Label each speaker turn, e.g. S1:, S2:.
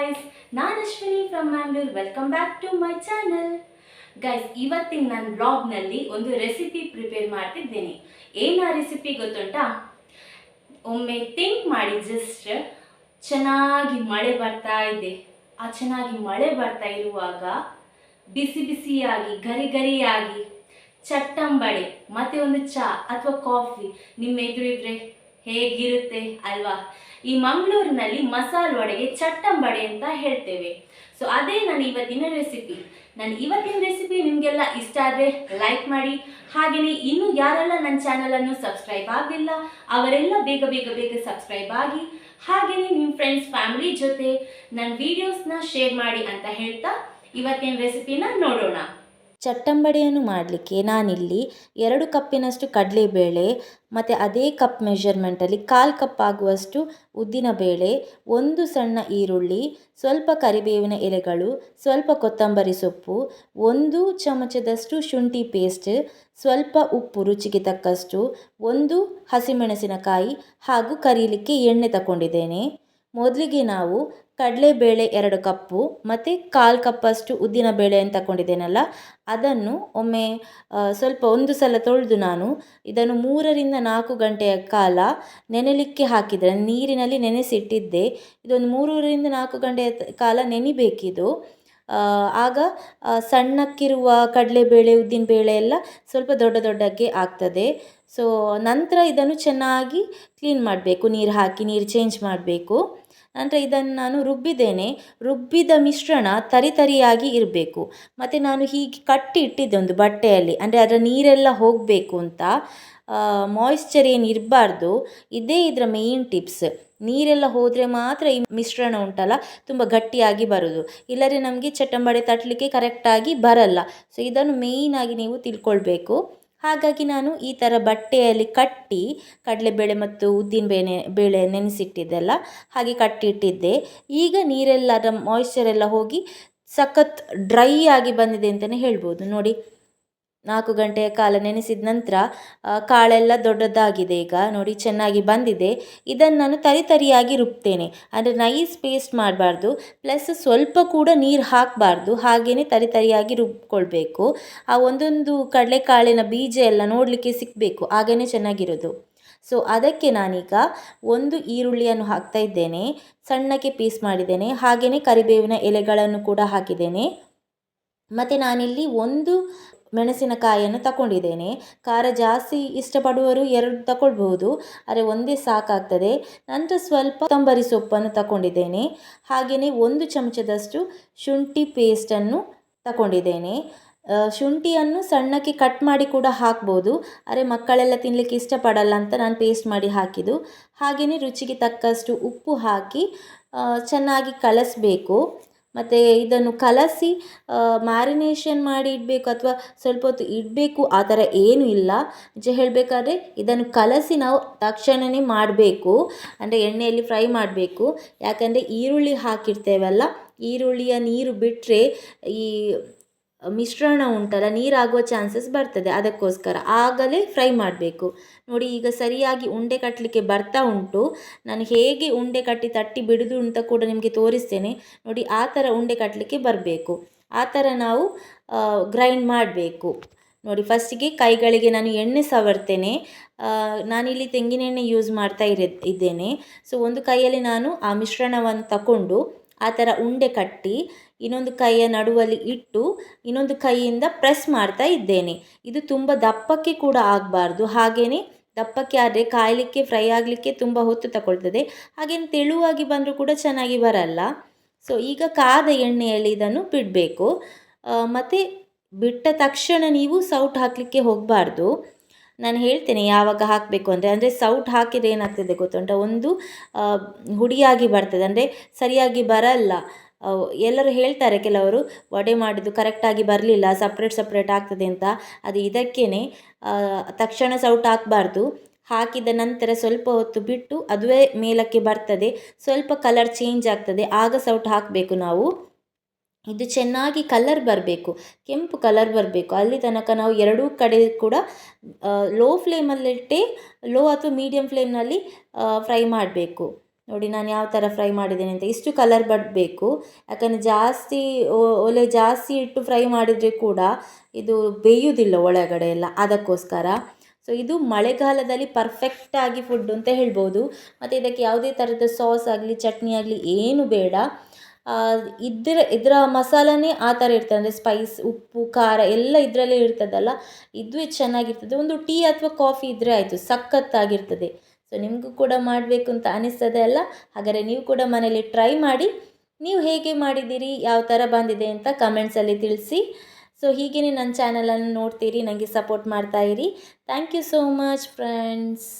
S1: Guys ನಾನು Ashwini from Mangalore welcome back to my channel guys ಇವತ್ತಿನ ನನ್ನ ಬ್ಲಾಗ್ನಲ್ಲಿ ಒಂದು ರೆಸಿಪಿ ಪ್ರಿಪೇರ್ ಮಾಡ್ತಿದ್ದೇನೆ. ಏನು ಆ ರೆಸಿಪಿ ಗೊತ್ತುಂಟಾ? ಒಮ್ಮೆ ಥಿಂಕ್ ಮಾಡಿ ಜಸ್ಟ್ ಚೆನ್ನಾಗಿ ಮಳೆ ಬರ್ತಾ ಇದೆ. ಆ ಚೆನ್ನಾಗಿ ಮಳೆ ಬರ್ತಾ ಇರುವಾಗ ಬಿಸಿ ಬಿಸಿಯಾಗಿ, ಗರಿ ಗರಿಯಾಗಿ ಚಟ್ಟಂಬಡೆ, ಮತ್ತೆ ಒಂದು ಚಾ ಅಥವಾ ಕಾಫಿ ನಿಮ್ಮ ಎದುರಿದ್ರೆ ಹೇಗಿರುತ್ತೆ ಅಲ್ವಾ? ಈ ಮಂಗಳೂರಿನಲ್ಲಿ ಮಸಾಲ ವಡೆಗೆ ಚಟ್ಟಂಬಡೆ ಅಂತ ಹೇಳ್ತೇವೆ. ಸೊ ಅದೇ ನಾನು ಇವತ್ತಿನ ರೆಸಿಪಿ ನನ್ನ ಇವತ್ತಿನ ರೆಸಿಪಿ ನಿಮಗೆಲ್ಲ ಇಷ್ಟ ಆದರೆ ಲೈಕ್ ಮಾಡಿ. ಹಾಗೆಯೇ ಇನ್ನೂ ಯಾರೆಲ್ಲ ನನ್ನ ಚಾನಲನ್ನು ಸಬ್ಸ್ಕ್ರೈಬ್ ಆಗಿಲ್ಲ ಅವರೆಲ್ಲ ಬೇಗ ಬೇಗ ಬೇಗ ಸಬ್ಸ್ಕ್ರೈಬ್ ಆಗಿ. ಹಾಗೆಯೇ ನಿಮ್ಮ ಫ್ರೆಂಡ್ಸ್ ಫ್ಯಾಮಿಲಿ ಜೊತೆ ನನ್ನ ವಿಡಿಯೋಸ್ನ ಶೇರ್ ಮಾಡಿ ಅಂತ ಹೇಳ್ತಾ ಇವತ್ತಿನ ರೆಸಿಪಿನ ನೋಡೋಣ.
S2: ಚಟ್ಟಂಬಡೆಯನ್ನು ಮಾಡಲಿಕ್ಕೆ ನಾನಿಲ್ಲಿ ಎರಡು ಕಪ್ಪಿನಷ್ಟು ಕಡಲೆಬೇಳೆ, ಮತ್ತು ಅದೇ ಕಪ್ ಮೆಷರ್ಮೆಂಟಲ್ಲಿ ಕಾಲು ಕಪ್ ಆಗುವಷ್ಟು ಉದ್ದಿನಬೇಳೆ ಒಂದು ಸಣ್ಣ ಈರುಳ್ಳಿ, ಸ್ವಲ್ಪ ಕರಿಬೇವಿನ ಎಲೆಗಳು, ಸ್ವಲ್ಪ ಕೊತ್ತಂಬರಿ ಸೊಪ್ಪು, ಒಂದು ಚಮಚದಷ್ಟು ಶುಂಠಿ ಪೇಸ್ಟ್, ಸ್ವಲ್ಪ ಉಪ್ಪು ರುಚಿಗೆ ತಕ್ಕಷ್ಟು, ಒಂದು ಹಸಿಮೆಣಸಿನಕಾಯಿ ಹಾಗೂ ಕರೀಲಿಕ್ಕೆ ಎಣ್ಣೆ ತಗೊಂಡಿದ್ದೇನೆ ಮೊದಲಿಗೆ ನಾವು ಕಡಲೆಬೇಳೆ ಎರಡು ಕಪ್ಪು ಮತ್ತು ಕಾಲು ಕಪ್ಪಷ್ಟು ಉದ್ದಿನ ಅಂತ ತಗೊಂಡಿದ್ದೇನಲ್ಲ ಅದನ್ನು ಒಮ್ಮೆ ಸ್ವಲ್ಪ ಒಂದು ಸಲ ತೊಳೆದು ನಾನು ಇದನ್ನು ಮೂರರಿಂದ ನಾಲ್ಕು ಗಂಟೆಯ ಕಾಲ ನೆನೆಲಿಕ್ಕೆ ಹಾಕಿದರೆ ನೀರಿನಲ್ಲಿ ನೆನೆಸಿಟ್ಟಿದ್ದೆ. ಇದೊಂದು ಮೂರರಿಂದ ನಾಲ್ಕು ಗಂಟೆಯ ಕಾಲ ನೆನಿಬೇಕಿದು. ಆಗ ಸಣ್ಣಕ್ಕಿರುವ ಕಡಲೆಬೇಳೆ ಉದ್ದಿನಬೇಳೆ ಎಲ್ಲ ಸ್ವಲ್ಪ ದೊಡ್ಡ ದೊಡ್ಡಕ್ಕೆ ಆಗ್ತದೆ. ಸೊ ನಂತರ ಇದನ್ನು ಚೆನ್ನಾಗಿ ಕ್ಲೀನ್ ಮಾಡಬೇಕು. ನೀರು ಹಾಕಿ, ನೀರು ಚೇಂಜ್ ಮಾಡಬೇಕು. ನಂತರ ಇದನ್ನು ನಾನು ರುಬ್ಬಿದ್ದೇನೆ. ರುಬ್ಬಿದ ಮಿಶ್ರಣ ತರಿತರಿಯಾಗಿ ಇರಬೇಕು. ಮತ್ತು ನಾನು ಹೀಗೆ ಕಟ್ಟಿ ಇಟ್ಟಿದ್ದೆ ಒಂದು ಬಟ್ಟೆಯಲ್ಲಿ. ಅಂದರೆ ಅದರ ನೀರೆಲ್ಲ ಹೋಗಬೇಕು ಅಂತ. ಮಾಯಿಶ್ಚರ್ ಏನು ಇರಬಾರ್ದು, ಇದೇ ಇದರ ಮೇಯ್ನ್ ಟಿಪ್ಸ್ ನೀರೆಲ್ಲ ಹೋದರೆ ಮಾತ್ರ ಈ ಮಿಶ್ರಣ ಉಂಟಲ್ಲ, ತುಂಬ ಗಟ್ಟಿಯಾಗಿ ಬರೋದು. ಇಲ್ಲದ್ರೆ ನಮಗೆ ಚಟ್ಟಂಬಡೆ ತಟ್ಟಲಿಕ್ಕೆ ಕರೆಕ್ಟಾಗಿ ಬರಲ್ಲ. ಸೊ ಇದನ್ನು ಮೇಯ್ನಾಗಿ ನೀವು ತಿಳ್ಕೊಳ್ಬೇಕು. ಹಾಗಾಗಿ ನಾನು ಈ ಥರ ಬಟ್ಟೆಯಲ್ಲಿ ಕಟ್ಟಿ, ಕಡಲೆಬೇಳೆ ಮತ್ತು ಉದ್ದಿನ ಬೇಳೆ ಬೇಳೆ ನೆನೆಸಿಟ್ಟಿದ್ದೆಲ್ಲ ಹಾಗೆ ಕಟ್ಟಿಟ್ಟಿದ್ದೆ. ಈಗ ನೀರೆಲ್ಲ ಅದರ ಮಾಯಿಶ್ಚರ್ ಎಲ್ಲ ಹೋಗಿ ಸಖತ್ ಡ್ರೈ ಆಗಿ ಬಂದಿದೆ ಅಂತಲೇ ಹೇಳ್ಬೋದು. ನೋಡಿ. ನಾಲ್ಕು ಗಂಟೆಯ ಕಾಲ ನೆನೆಸಿದ ನಂತರ ಕಾಳೆಲ್ಲ ದೊಡ್ಡದಾಗಿದೆ. ಈಗ ನೋಡಿ, ಚೆನ್ನಾಗಿ ಬಂದಿದೆ. ಇದನ್ನು ನಾನು ತರಿತರಿಯಾಗಿ ರುಬ್ತೇನೆ. ಅಂದರೆ ನೈಸ್ ಪೇಸ್ಟ್ ಮಾಡಬಾರ್ದು. ಪ್ಲಸ್ ಸ್ವಲ್ಪ ಕೂಡ ನೀರು ಹಾಕಬಾರ್ದು. ಹಾಗೆಯೇ ತರಿತರಿಯಾಗಿ ರುಬ್ಕೊಳ್ಬೇಕು. ಆ ಒಂದೊಂದು ಕಡಲೆಕಾಳಿನ ಬೀಜ ಎಲ್ಲ ನೋಡಲಿಕ್ಕೆ ಸಿಕ್ಕಬೇಕು ಹಾಗೆಯೇ ಚೆನ್ನಾಗಿರೋದು. ಸೊ, ಅದಕ್ಕೆ ನಾನೀಗ ಒಂದು ಈರುಳ್ಳಿಯನ್ನು ಹಾಕ್ತಾ ಇದ್ದೇನೆ. ಸಣ್ಣಕ್ಕೆ ಪೀಸ್ ಮಾಡಿದ್ದೇನೆ. ಹಾಗೆಯೇ ಕರಿಬೇವಿನ ಎಲೆಗಳನ್ನು ಕೂಡ ಹಾಕಿದ್ದೇನೆ. ಮತ್ತು ನಾನಿಲ್ಲಿ ಒಂದು ಮೆಣಸಿನಕಾಯಿಯನ್ನು ತಗೊಂಡಿದ್ದೇನೆ ಖಾರ ಜಾಸ್ತಿ ಇಷ್ಟಪಡುವರು ಎರಡು ತಗೊಳ್ಬಹುದು ಆದರೆ ಒಂದೇ ಸಾಕಾಗ್ತದೆ. ನಂತರ ಸ್ವಲ್ಪ ಕೊತ್ತಂಬರಿ ಸೊಪ್ಪನ್ನು ತಗೊಂಡಿದ್ದೇನೆ ಹಾಗೆಯೇ ಒಂದು ಚಮಚದಷ್ಟು ಶುಂಠಿ ಪೇಸ್ಟನ್ನು ತಗೊಂಡಿದ್ದೇನೆ ಶುಂಠಿಯನ್ನು ಸಣ್ಣಕ್ಕೆ ಕಟ್ ಮಾಡಿ ಕೂಡ ಹಾಕ್ಬೋದು ಅರೆ ಮಕ್ಕಳೆಲ್ಲ ತಿನ್ನಲಿಕ್ಕೆ ಇಷ್ಟಪಡಲ್ಲ ಅಂತ ನಾನು ಪೇಸ್ಟ್ ಮಾಡಿ ಹಾಕಿದ್ದು. ಹಾಗೆಯೇ ರುಚಿಗೆ ತಕ್ಕಷ್ಟು ಉಪ್ಪು ಹಾಕಿ ಚೆನ್ನಾಗಿ ಕಲಸಬೇಕು. ಮತ್ತು ಇದನ್ನು ಕಲಸಿ ಮ್ಯಾರಿನೇಷನ್ ಮಾಡಿ ಇಡಬೇಕು ಅಥವಾ ಸ್ವಲ್ಪ ಹೊತ್ತು ಇಡಬೇಕು, ಆ ಥರ ಏನೂ ಇಲ್ಲ. ನಿಜ ಹೇಳಬೇಕಾದ್ರೆ ಇದನ್ನು ಕಲಸಿ ನಾವು ತಕ್ಷಣವೇ ಮಾಡಬೇಕು. ಅಂದರೆ ಎಣ್ಣೆಯಲ್ಲಿ ಫ್ರೈ ಮಾಡಬೇಕು. ಯಾಕಂದರೆ ಈರುಳ್ಳಿ ಹಾಕಿರ್ತೇವಲ್ಲ, ಈರುಳ್ಳಿಯ ನೀರು ಬಿಟ್ಟರೆ ಈ ಮಿಶ್ರಣ ಉಂಟಲ್ಲ, ನೀರಾಗುವ ಚಾನ್ಸಸ್ ಬರ್ತದೆ ಅದಕ್ಕೋಸ್ಕರ. ಆಗಲೇ ಫ್ರೈ ಮಾಡಬೇಕು. ನೋಡಿ, ಈಗ ಸರಿಯಾಗಿ ಉಂಡೆ ಕಟ್ಟಲಿಕ್ಕೆ ಬರ್ತಾ ಉಂಟು. ನಾನು ಹೇಗೆ ಉಂಡೆ ಕಟ್ಟಿ ತಟ್ಟಿ ಬಿಡುದು ಅಂತ ಕೂಡ ನಿಮಗೆ ತೋರಿಸ್ತೇನೆ. ನೋಡಿ, ಆ ಥರ ಉಂಡೆ ಕಟ್ಟಲಿಕ್ಕೆ ಬರಬೇಕು. ಆ ಥರ ನಾವು ಗ್ರೈಂಡ್ ಮಾಡಬೇಕು. ನೋಡಿ ಫಸ್ಟಿಗೆ ಕೈಗಳಿಗೆ ನಾನು ಎಣ್ಣೆ ಸವರ್ತೇನೆ. ನಾನಿಲ್ಲಿ ತೆಂಗಿನೆಣ್ಣೆ ಯೂಸ್ ಮಾಡ್ತಾ ಇರ ಇದ್ದೇನೆ. ಸೊ ಒಂದು ಕೈಯಲ್ಲಿ ನಾನು ಆ ಮಿಶ್ರಣವನ್ನು ತಗೊಂಡು ಆ ಥರ ಉಂಡೆ ಕಟ್ಟಿ ಇನ್ನೊಂದು ಕೈಯ ನಡುವಲ್ಲಿ ಇಟ್ಟು ಇನ್ನೊಂದು ಕೈಯಿಂದ ಪ್ರೆಸ್ ಮಾಡ್ತಾ ಇದ್ದೇನೆ. ಇದು ತುಂಬ ದಪ್ಪಕ್ಕೆ ಕೂಡ ಆಗಬಾರ್ದು. ಹಾಗೆಯೇ ದಪ್ಪಕ್ಕೆ ಆದರೆ ಕಾಯಲಿಕ್ಕೆ, ಫ್ರೈ ಆಗಲಿಕ್ಕೆ ತುಂಬ ಹೊತ್ತು ತಗೊಳ್ತದೆ. ಹಾಗೇನು ತೆಳುವಾಗಿ ಬಂದರೂ ಕೂಡ ಚೆನ್ನಾಗಿ ಬರಲ್ಲ. ಸೊ ಈಗ ಕಾದ ಎಣ್ಣೆಯಲ್ಲಿ ಇದನ್ನು ಬಿಡಬೇಕು. ಮತ್ತು ಬಿಟ್ಟ ತಕ್ಷಣ ನೀವು ಸೌಟ್ ಹಾಕಲಿಕ್ಕೆ ಹೋಗಬಾರ್ದು. ನಾನು ಹೇಳ್ತೇನೆ ಯಾವಾಗ ಹಾಕಬೇಕು ಅಂದರೆ ಅಂದರೆ ಸೌಟ್ ಹಾಕಿದರೆ ಏನಾಗ್ತದೆ ಗೊತ್ತುಂಟ? ಒಂದು ಹುಡಿಯಾಗಿ ಬರ್ತದೆ. ಅಂದರೆ ಸರಿಯಾಗಿ ಬರಲ್ಲ. ಎಲ್ಲರೂ ಹೇಳ್ತಾರೆ ಕೆಲವರು, ವಡೆ ಮಾಡಿದ್ದು ಕರೆಕ್ಟಾಗಿ ಬರಲಿಲ್ಲ ಸಪ್ರೇಟ್ ಸಪ್ರೇಟ್ ಆಗ್ತದೆ ಅಂತ. ಅದು ಇದಕ್ಕೇ ತಕ್ಷಣ ಸೌಟ್ ಹಾಕಬಾರ್ದು. ಹಾಕಿದ ನಂತರ ಸ್ವಲ್ಪ ಹೊತ್ತು ಬಿಟ್ಟು, ಅದುವೇ ಮೇಲಕ್ಕೆ ಬರ್ತದೆ. ಸ್ವಲ್ಪ ಕಲರ್ ಚೇಂಜ್ ಆಗ್ತದೆ. ಆಗ ಸೌಟ್ ಹಾಕಬೇಕು ನಾವು. ಇದು ಚೆನ್ನಾಗಿ ಕಲರ್ ಬರಬೇಕು, ಕೆಂಪು ಕಲರ್ ಬರಬೇಕು. ಅಲ್ಲಿ ತನಕ ನಾವು ಎರಡೂ ಕಡೆ ಕೂಡ ಲೋ ಫ್ಲೇಮಲ್ಲಿಟ್ಟೆ ಲೋ ಅಥವಾ ಮೀಡಿಯಮ್ ಫ್ಲೇಮ್ನಲ್ಲಿ ಫ್ರೈ ಮಾಡಬೇಕು. ನೋಡಿ, ನಾನು ಯಾವ ಥರ ಫ್ರೈ ಮಾಡಿದ್ದೇನೆ ಅಂತ. ಇಷ್ಟು ಕಲರ್ ಬರಬೇಕು. ಯಾಕಂದರೆ ಜಾಸ್ತಿ ಒಲೆ ಜಾಸ್ತಿ ಇಟ್ಟು ಫ್ರೈ ಮಾಡಿದರೆ ಕೂಡ ಇದು ಬೇಯುವುದಿಲ್ಲ ಒಳಗಡೆ ಎಲ್ಲ ಅದಕ್ಕೋಸ್ಕರ. ಸೊ ಇದು ಮಳೆಗಾಲದಲ್ಲಿ ಪರ್ಫೆಕ್ಟಾಗಿ ಫುಡ್ ಅಂತ ಹೇಳ್ಬೋದು. ಮತ್ತು ಇದಕ್ಕೆ ಯಾವುದೇ ಥರದ ಸಾಸ್ ಆಗಲಿ, ಚಟ್ನಿ ಆಗಲಿ ಏನು ಬೇಡ. ಇದ್ರ, ಇದರ ಮಸಾಲನೇ ಆ ಥರ ಇರ್ತದೆ. ಅಂದರೆ ಸ್ಪೈಸ್ ಉಪ್ಪು, ಖಾರ ಎಲ್ಲ ಇದರಲ್ಲೇ ಇರ್ತದಲ್ಲ? ಇದು ಚೆನ್ನಾಗಿರ್ತದೆ. ಒಂದು ಟೀ ಅಥವಾ ಕಾಫಿ ಇದ್ದರೆ ಆಯಿತು. ಸಖತ್ತಾಗಿರ್ತದೆ. ಸೊ ನಿಮಗೂ ಕೂಡ ಮಾಡಬೇಕು ಅಂತ ಅನಿಸ್ತದೆ ಅಲ್ಲ? ಹಾಗಾದರೆ ನೀವು ಕೂಡ ಮನೇಲಿ ಟ್ರೈ ಮಾಡಿ. ನೀವು ಹೇಗೆ ಮಾಡಿದ್ದೀರಿ? ಯಾವ ಥರ ಬಂದಿದೆ ಅಂತ ಕಮೆಂಟ್ಸಲ್ಲಿ ತಿಳಿಸಿ. ಸೊ ಹೀಗೇ ನನ್ನ ಚಾನಲನ್ನು ನೋಡ್ತೀರಿ. ನನಗೆ ಸಪೋರ್ಟ್ ಮಾಡ್ತಾ ಇರಿ. Thank you so much friends